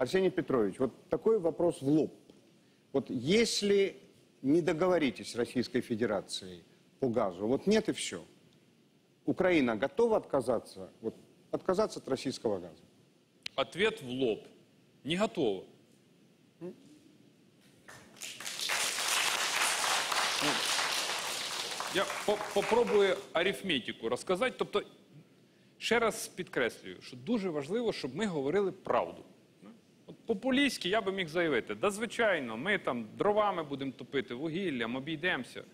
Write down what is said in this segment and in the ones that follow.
Арсений Петрович, вот такой вопрос в лоб. Вот если не договоритесь с Российской Федерацией по газу, вот нет и все. Украина готова отказаться, вот, отказаться от российского газа? Ответ в лоб. Не готово. Ну, Я по- попробую арифметику розказати. Тобто, ще раз підкреслюю, що дуже важливо, щоб ми говорили правду. От популістськи я би міг заявити, да звичайно, ми там дровами будемо топити, вугіллям, обійдемося.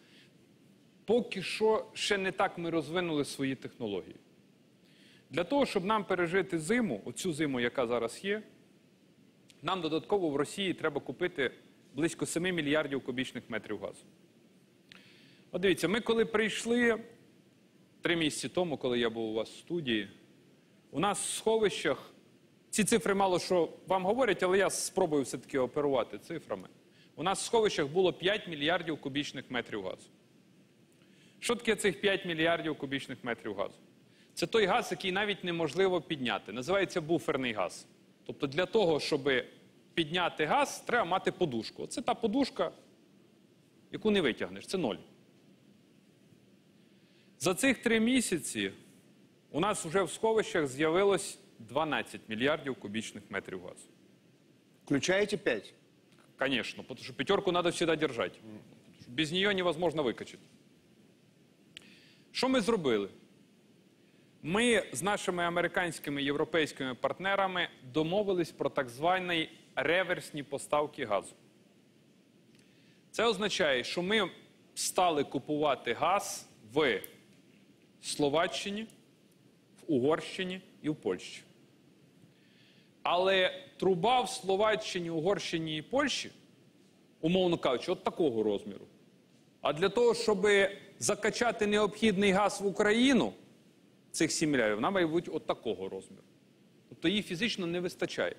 Поки що ще не так ми розвинули свої технології. Для того, щоб нам пережити зиму, оцю зиму, яка зараз є, нам додатково в Росії треба купити близько 7 мільярдів кубічних метрів газу. От дивіться, ми коли прийшли три місяці тому, коли я був у вас в студії, у нас в сховищах ці цифри мало що вам говорять, але я спробую все-таки оперувати цифрами. У нас в сховищах було 5 мільярдів кубічних метрів газу. Що таке цих 5 мільярдів кубічних метрів газу? Це той газ, який навіть неможливо підняти. Називається буферний газ. Тобто для того, щоб підняти газ, треба мати подушку. Це та подушка, яку не витягнеш. Це ноль. За цих три місяці у нас вже в сховищах з'явилось 12 мільярдів кубічних метрів газу. Включаете 5? Конечно, потому что пятерку надо всегда держать. Потому что Без нее невозможно викачати. Що ми зробили? Ми з нашими американськими і європейськими партнерами домовились про так звані реверсні поставки газу. Це означає, що ми стали купувати газ в Словаччині, в Угорщині і в Польщі. Але труба в Словаччині, Угорщині і Польщі, умовно кажучи, от такого розміру. А для того, щоб закачати необхідний газ в Україну, цих 7 мільярдів, вона має бути от такого розміру. Тобто її фізично не вистачає.